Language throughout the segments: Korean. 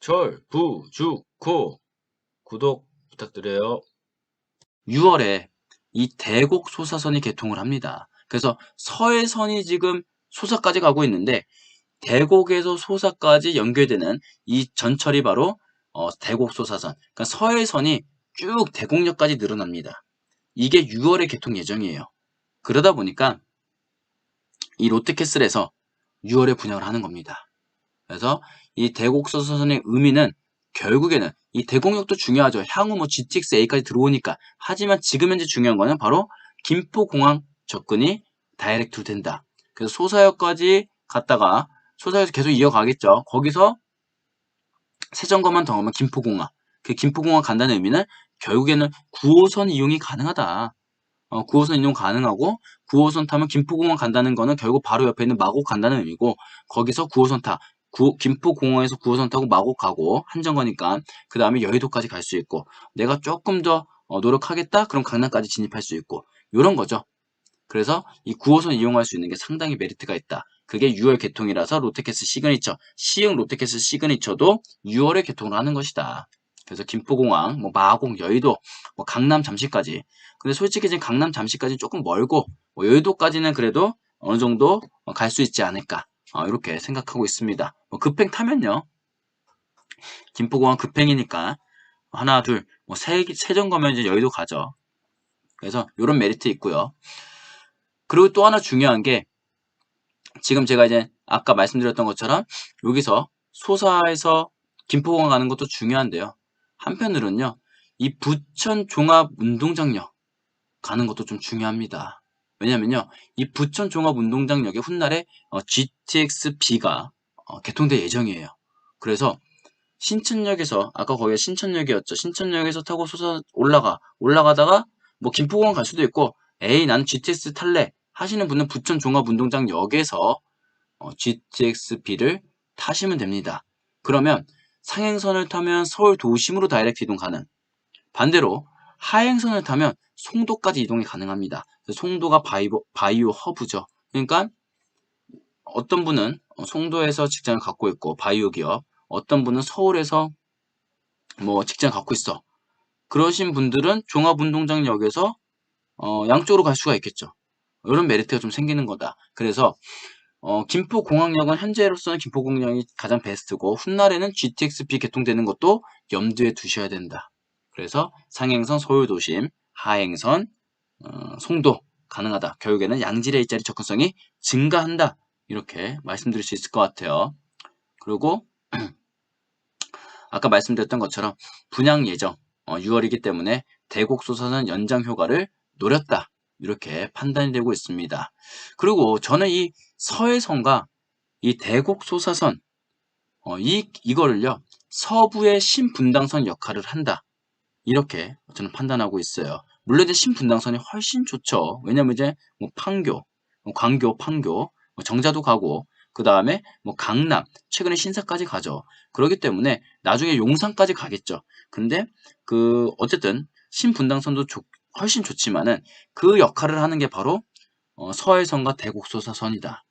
철부주코 구독 부탁드려요. 6월에 이 대곡 소사선이 개통을 합니다. 그래서 서해선이 지금 소사까지 가고 있는데 대곡에서 소사까지 연결되는 이 전철이 바로 어, 대곡 소사선. 그러니까 서해선이 쭉 대곡역까지 늘어납니다. 이게 6월에 개통 예정이에요. 그러다 보니까 이 롯데캐슬에서 6월에 분양을 하는 겁니다. 그래서 이 대곡 소사선의 의미는 결국에는 이 대곡역도 중요하죠. 향후 뭐 GTX-A까지 들어오니까. 하지만 지금 현재 중요한 거는 바로 김포공항 접근이 다이렉트로 된다. 그래서 소사역까지 갔다가 소사역에서 계속 이어가겠죠. 거기서 세정거만 더 하면 김포공항. 그 김포공항 간다는 의미는 결국에는 9호선 이용이 가능하다. 어, 9호선 이용 가능하고 9호선 타면 김포공항 간다는 거는 결국 바로 옆에 있는 마곡 간다는 의미고 거기서 9호선 타. 구, 김포공항에서 9호선 타고 마곡 가고 한정거니까 그 다음에 여의도까지 갈 수 있고 내가 조금 더 어, 노력하겠다 그럼 강남까지 진입할 수 있고 이런 거죠. 그래서 이 9호선 이용할 수 있는 게 상당히 메리트가 있다. 그게 6월 개통이라서 롯데캐스 시그니처, 시흥 롯데캐스 시그니처도 6월에 개통을 하는 것이다. 그래서 김포공항, 뭐 마곡, 여의도, 뭐 강남 잠시까지. 근데 솔직히 지금 강남 잠시까지 조금 멀고 뭐 여의도까지는 그래도 어느 정도 갈 수 있지 않을까. 어, 이렇게 생각하고 있습니다. 뭐 급행 타면요. 김포공항 급행이니까 하나, 둘, 뭐 세, 세정 가면 이제 여의도 가죠. 그래서 이런 메리트 있고요. 그리고 또 하나 중요한 게 지금 제가 이제 아까 말씀드렸던 것처럼 여기서 소사에서 김포공항 가는 것도 중요한데요. 한편으로는요. 이 부천 종합운동장역 가는 것도 좀 중요합니다. 왜냐면요. 이 부천 종합운동장역에 훗날에 어, GTX-B가 어, 개통될 예정이에요. 그래서 신천역에서 아까 거기가 신천역이었죠. 신천역에서 타고 소사 올라가 올라가다가 뭐 김포공항 갈 수도 있고 에이 나는 GTX 탈래 하시는 분은 부천 종합운동장 역에서 어, GTX-B를 타시면 됩니다. 그러면 상행선을 타면 서울 도심으로 다이렉트 이동 가능. 반대로 하행선을 타면 송도까지 이동이 가능합니다. 송도가 바이오, 바이오 허브죠. 그러니까 어떤 분은 송도에서 직장을 갖고 있고 바이오 기업, 어떤 분은 서울에서 뭐 직장을 갖고 있어. 그러신 분들은 종합운동장역에서 어, 양쪽으로 갈 수가 있겠죠. 이런 메리트가 좀 생기는 거다. 그래서 어, 김포공항역은 현재로서는 김포공항이 가장 베스트고 훗날에는 GTX-B 개통되는 것도 염두에 두셔야 된다. 그래서 상행선 서울도심, 하행선 어, 송도 가능하다. 결국에는 양질의 일자리 접근성이 증가한다. 이렇게 말씀드릴 수 있을 것 같아요. 그리고 아까 말씀드렸던 것처럼 분양 예정 어, 6월이기 때문에 대곡 소사선 연장 효과를 노렸다. 이렇게 판단이 되고 있습니다. 그리고 저는 이 서해선과 이 대곡 소사선 어, 이 이거를요 서부의 신분당선 역할을 한다. 이렇게 저는 판단하고 있어요. 물론 이제 신분당선이 훨씬 좋죠. 왜냐면 이제 뭐 판교, 뭐 광교, 판교, 뭐 정자도 가고 그 다음에 뭐 강남, 최근에 신사까지 가죠. 그렇기 때문에 나중에 용산까지 가겠죠. 근데 그 어쨌든 신분당선도 좋, 훨씬 좋지만은 그 역할을 하는 게 바로 어, 서해선과 대곡소사선이다.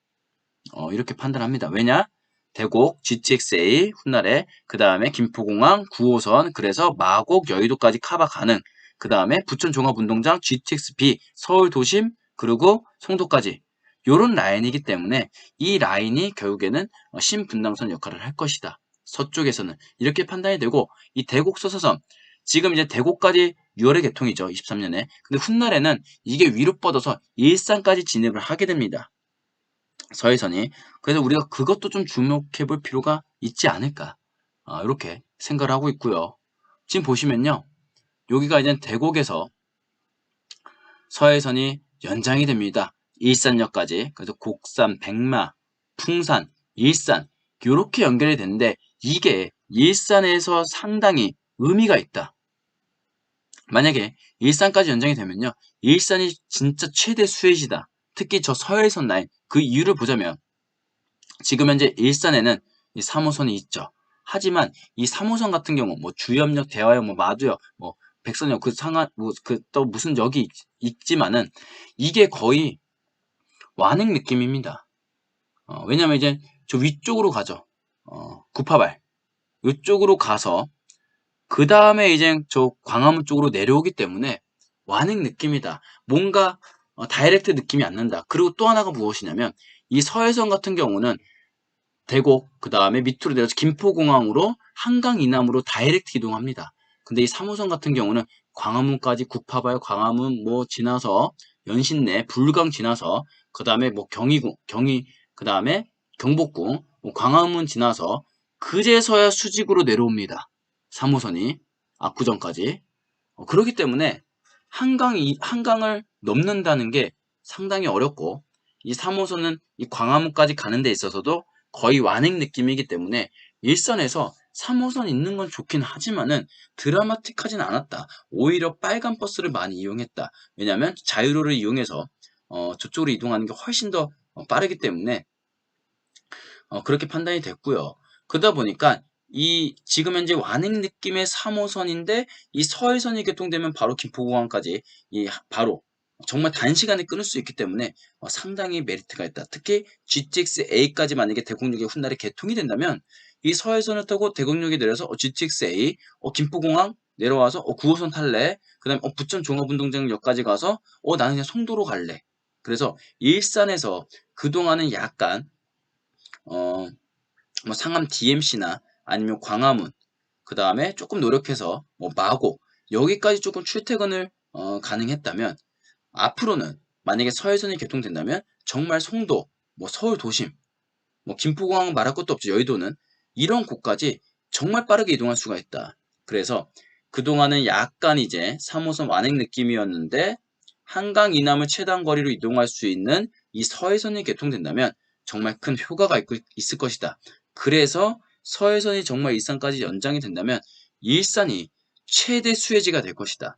어, 이렇게 판단합니다. 왜냐? 대곡, GTX-A, 훗날에 그 다음에 김포공항, 9호선, 그래서 마곡, 여의도까지 카바 가능. 그 다음에 부천 종합운동장, GTX-B, 서울 도심, 그리고 송도까지. 요런 라인이기 때문에 이 라인이 결국에는 어, 신분당선 역할을 할 것이다. 서쪽에서는 이렇게 판단이 되고 이 대곡 소사선 지금 이제 대곡까지 6월에 개통이죠. 23년에. 근데 훗날에는 이게 위로 뻗어서 일산까지 진입을 하게 됩니다. 서해선이. 그래서 우리가 그것도 좀 주목해 볼 필요가 있지 않을까. 아, 이렇게 생각을 하고 있고요. 지금 보시면요. 여기가 이제 대곡에서 서해선이 연장이 됩니다. 일산역까지. 그래서 곡산, 백마, 풍산, 일산 이렇게 연결이 되는데 이게 일산에서 상당히 의미가 있다. 만약에 일산까지 연장이 되면요. 일산이 진짜 최대 수혜지다. 특히 저 서해선 라인 그 이유를 보자면 지금 현재 일산에는 이 3호선이 있죠. 하지만 이 3호선 같은 경우 뭐 주염역, 대화역, 뭐 마두역, 뭐 백선역 그 상한 뭐그 또 무슨 역이 있, 지만은 이게 거의 완행 느낌입니다. 어, 왜냐면 이제 저 위쪽으로 가죠. 어, 구파발 이쪽으로 가서 그 다음에 이제 저 광화문 쪽으로 내려오기 때문에 완행 느낌이다. 뭔가 어, 다이렉트 느낌이 안 난다. 그리고 또 하나가 무엇이냐면 이 서해선 같은 경우는 대곡 그 다음에 밑으로 내려서 김포공항으로 한강 이남으로 다이렉트 이동합니다. 근데 이 3호선 같은 경우는 광화문까지 구파발 광화문 뭐 지나서 연신내 불강 지나서 그 다음에 뭐 경희궁 경희 그 다음에 경복궁 뭐 광화문 지나서 그제서야 수직으로 내려옵니다. 3호선이 압구정까지 어, 그렇기 때문에 한강이 한강을 넘는다는 게 상당히 어렵고 이 3호선은 이 광화문까지 가는 데 있어서도 거의 완행 느낌이기 때문에 일선에서 3호선 있는 건 좋긴 하지만은 드라마틱하진 않았다. 오히려 빨간 버스를 많이 이용했다. 왜냐하면 자유로를 이용해서 어, 저쪽으로 이동하는 게 훨씬 더 어, 빠르기 때문에 어, 그렇게 판단이 됐고요. 그러다 보니까 이 지금 현재 완행 느낌의 3호선인데 이 서해선이 개통되면 바로 김포공항까지 이 바로 정말 단시간에 끊을 수 있기 때문에 어, 상당히 메리트가 있다. 특히 GTX-A까지 만약에 대곡역에 훗날에 개통이 된다면 이 서해선을 타고 대곡역에 내려서 어, GTX-A, 어, 김포공항 내려와서 어, 9호선 탈래. 그 다음에 어, 부천 종합운동장역까지 가서 어, 나는 그냥 송도로 갈래. 그래서 일산에서 그동안은 약간 어, 뭐 상암 DMC나 아니면 광화문 그 다음에 조금 노력해서 뭐 마곡 여기까지 조금 출퇴근을 어, 가능했다면 앞으로는 만약에 서해선이 개통된다면 정말 송도, 뭐 서울 도심, 뭐 김포공항 말할 것도 없죠. 여의도는 이런 곳까지 정말 빠르게 이동할 수가 있다. 그래서 그동안은 약간 이제 3호선 완행 느낌이었는데 한강 이남을 최단 거리로 이동할 수 있는 이 서해선이 개통된다면 정말 큰 효과가 있을 것이다. 그래서 서해선이 정말 일산까지 연장이 된다면 일산이 최대 수혜지가 될 것이다.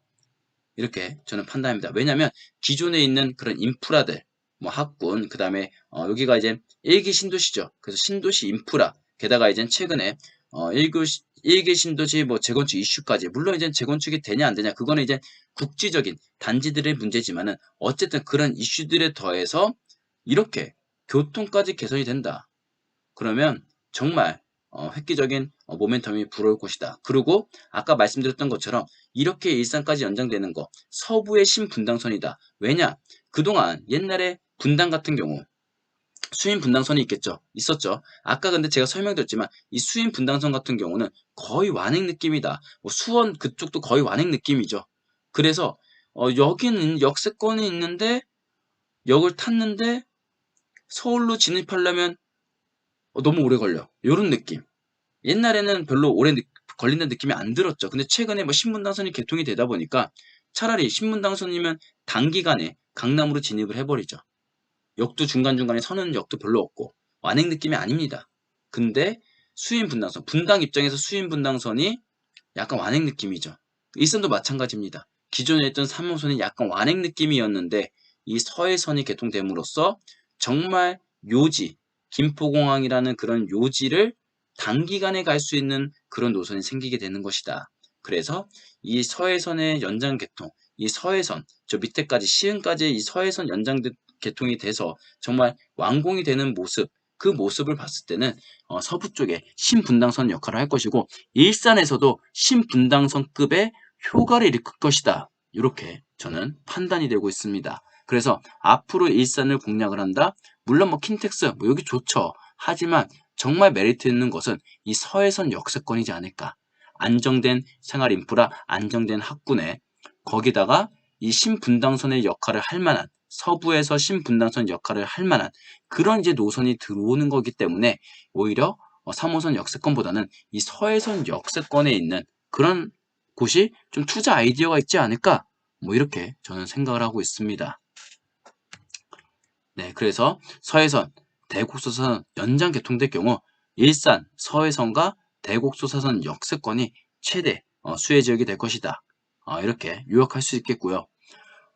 이렇게 저는 판단합니다. 왜냐하면 기존에 있는 그런 인프라들, 뭐 학군, 그 다음에 어, 여기가 이제 일기 신도시죠. 그래서 신도시 인프라, 게다가 이제 최근에 어, 1기, 1기 신도시 뭐 재건축 이슈까지 물론 이제 재건축이 되냐 안 되냐 그거는 이제 국지적인 단지들의 문제지만은 어쨌든 그런 이슈들에 더해서 이렇게 교통까지 개선이 된다. 그러면 정말 어, 획기적인 어, 모멘텀이 불어올 것이다. 그리고 아까 말씀드렸던 것처럼 이렇게 일산까지 연장되는 거 서부의 신분당선이다. 왜냐? 그동안 옛날에 분당 같은 경우 수인 분당선이 있겠죠. 있었죠. 아까 근데 제가 설명드렸지만 이 수인 분당선 같은 경우는 거의 완행 느낌이다. 뭐 수원 그쪽도 거의 완행 느낌이죠. 그래서 어, 여기는 역세권이 있는데 역을 탔는데 서울로 진입하려면 어, 너무 오래 걸려. 요런 느낌. 옛날에는 별로 오래 느, 걸린다는 느낌이 안 들었죠. 근데 최근에 뭐 신분당선이 개통이 되다 보니까 차라리 신분당선이면 단기간에 강남으로 진입을 해버리죠. 역도 중간중간에 서는 역도 별로 없고 완행 느낌이 아닙니다. 근데 수인 분당선, 분당 입장에서 수인 분당선이 약간 완행 느낌이죠. 일선도 마찬가지입니다. 기존에 있던 3호선이 약간 완행 느낌이었는데 이 서해선이 개통됨으로써 정말 묘지, 김포공항이라는 그런 요지를 단기간에 갈 수 있는 그런 노선이 생기게 되는 것이다. 그래서 이 서해선의 연장 개통, 이 서해선, 저 밑에까지 시흥까지 이 서해선 연장 개통이 돼서 정말 완공이 되는 모습, 그 모습을 봤을 때는 어, 서부 쪽에 신분당선 역할을 할 것이고 일산에서도 신분당선급의 효과를 일으킬 것이다. 이렇게 저는 판단이 되고 있습니다. 그래서 앞으로 일산을 공략을 한다. 물론 뭐 킨텍스 뭐 여기 좋죠. 하지만 정말 메리트 있는 것은 이 서해선 역세권이지 않을까. 안정된 생활 인프라, 안정된 학군에 거기다가 이 신분당선의 역할을 할 만한 서부에서 신분당선 역할을 할 만한 그런 이제 노선이 들어오는 거기 때문에 오히려 3호선 어, 역세권보다는 이 서해선 역세권에 있는 그런 곳이 좀 투자 아이디어가 있지 않을까 뭐 이렇게 저는 생각을 하고 있습니다. 네, 그래서 서해선, 대곡소사선 연장 개통될 경우 일산, 서해선과 대곡소사선 역세권이 최대 어, 수혜 지역이 될 것이다. 어, 이렇게 요약할 수 있겠고요.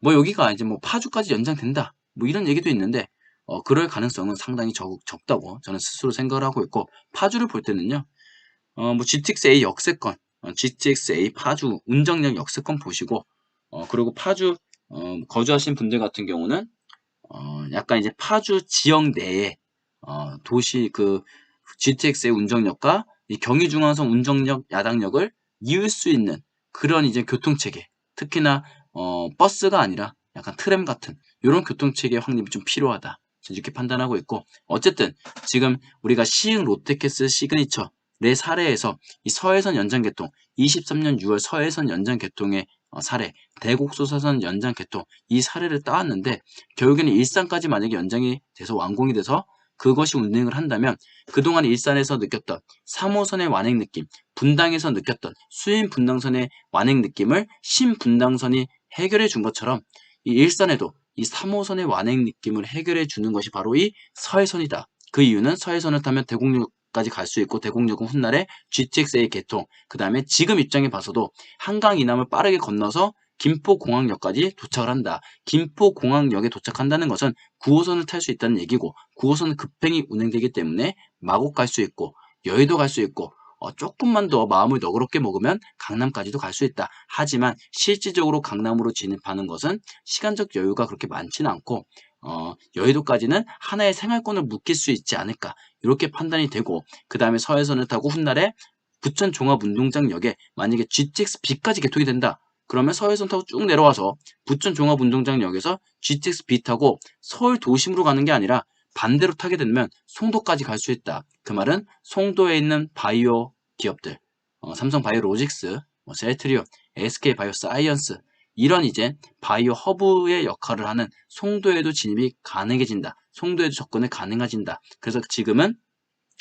뭐 여기가 이제 뭐 파주까지 연장된다. 뭐 이런 얘기도 있는데 어, 그럴 가능성은 상당히 적, 적다고 저는 스스로 생각을 하고 있고 파주를 볼 때는요. 어, 뭐 GTX-A 역세권, 어, GTX-A 파주 운정역 역세권 보시고 어, 그리고 파주 어, 거주하신 분들 같은 경우는 어, 약간 이제 파주 지역 내에 어, 도시 그 GTX의 운정역과 이 경의중앙선 운정역, 야당역을 이을 수 있는 그런 이제 교통체계, 특히나 어, 버스가 아니라 약간 트램 같은 이런 교통체계 확립이 좀 필요하다. 이렇게 판단하고 있고 어쨌든 지금 우리가 시흥 롯데캐슬 시그니처 의 사례에서 이 서해선 연장 개통 23년 6월 서해선 연장 개통의 어, 사례 대곡소사선 연장 개통 이 사례를 따왔는데 결국에는 일산까지 만약에 연장이 돼서 완공이 돼서 그것이 운행을 한다면 그동안 일산에서 느꼈던 3호선의 완행 느낌, 분당에서 느꼈던 수인 분당선의 완행 느낌을 신분당선이 해결해 준 것처럼 이 일산에도 이 3호선의 완행 느낌을 해결해 주는 것이 바로 이 서해선이다. 그 이유는 서해선을 타면 대곡역 까지 갈 수 있고 대곡역은 훗날에 GTXA 개통, 그 다음에 지금 입장에 봐서도 한강 이남을 빠르게 건너서 김포공항역까지 도착을 한다. 김포공항역에 도착한다는 것은 9호선을 탈 수 있다는 얘기고 9호선은 급행이 운행되기 때문에 마곡 갈 수 있고 여의도 갈 수 있고 어, 조금만 더 마음을 너그럽게 먹으면 강남까지도 갈 수 있다. 하지만 실질적으로 강남으로 진입하는 것은 시간적 여유가 그렇게 많지는 않고 어, 여의도까지는 하나의 생활권을 묶일 수 있지 않을까 이렇게 판단이 되고 그 다음에 서해선을 타고 훗날에 부천 종합운동장역에 만약에 GTX-B까지 개통이 된다. 그러면 서해선 타고 쭉 내려와서 부천 종합운동장역에서 GTX-B 타고 서울 도심으로 가는 게 아니라 반대로 타게 되면 송도까지 갈 수 있다. 그 말은 송도에 있는 바이오 기업들, 어, 삼성 바이오 로직스, 뭐 셀트리온, SK 바이오 사이언스 이런 이제 바이오 허브의 역할을 하는 송도에도 진입이 가능해진다. 송도에도 접근이 가능해진다. 그래서 지금은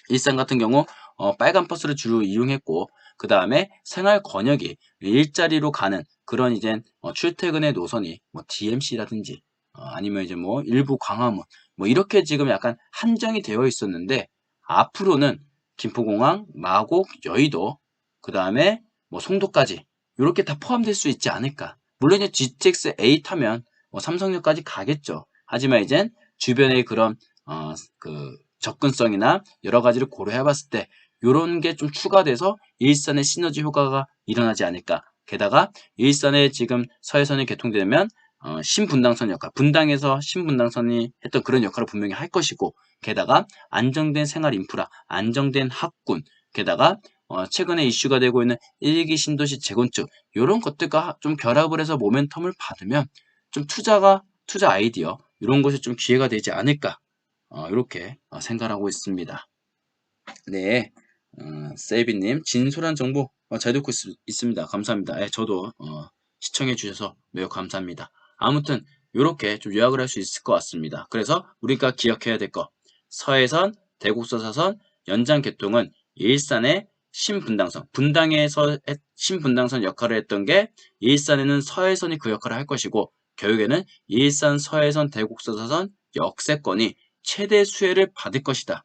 일산 같은 경우 어, 빨간 버스를 주로 이용했고 그 다음에 생활 권역이 일자리로 가는 그런 이제 어, 출퇴근의 노선이 뭐 DMC라든지 어, 아니면 이제 뭐 일부 광화문 뭐 이렇게 지금 약간 한정이 되어 있었는데 앞으로는 김포공항, 마곡, 여의도 그 다음에 뭐 송도까지 이렇게 다 포함될 수 있지 않을까. 물론 이제 GTX A 타면 뭐 삼성역까지 가겠죠. 하지만 이젠 주변의 그런 어, 그 접근성이나 여러 가지를 고려해봤을 때 이런 게 좀 추가돼서 일산의 시너지 효과가 일어나지 않을까. 게다가 일산에 지금 서해선이 개통되면 어, 신분당선 역할, 분당에서 신분당선이 했던 그런 역할을 분명히 할 것이고 게다가 안정된 생활 인프라, 안정된 학군, 게다가 어, 최근에 이슈가 되고 있는 일기 신도시 재건축 이런 것들과 좀 결합을 해서 모멘텀을 받으면 좀 투자가 투자 아이디어 이런 것이 좀 기회가 되지 않을까 어, 이렇게 어, 생각하고 있습니다. 네, 어, 세이비님 진솔한 정보 어, 잘 듣고 있, 습니다 감사합니다. 예, 저도 어, 시청해 주셔서 매우 감사합니다. 아무튼 이렇게 좀 요약을 할 수 있을 것 같습니다. 그래서 우리가 기억해야 될 거 서해선, 대곡서사선, 연장 개통은 일산의 신분당선, 분당에서 신분당선 역할을 했던 게 일산에는 서해선이 그 역할을 할 것이고 결국에는 일산, 서해선, 대곡서사선 역세권이 최대 수혜를 받을 것이다.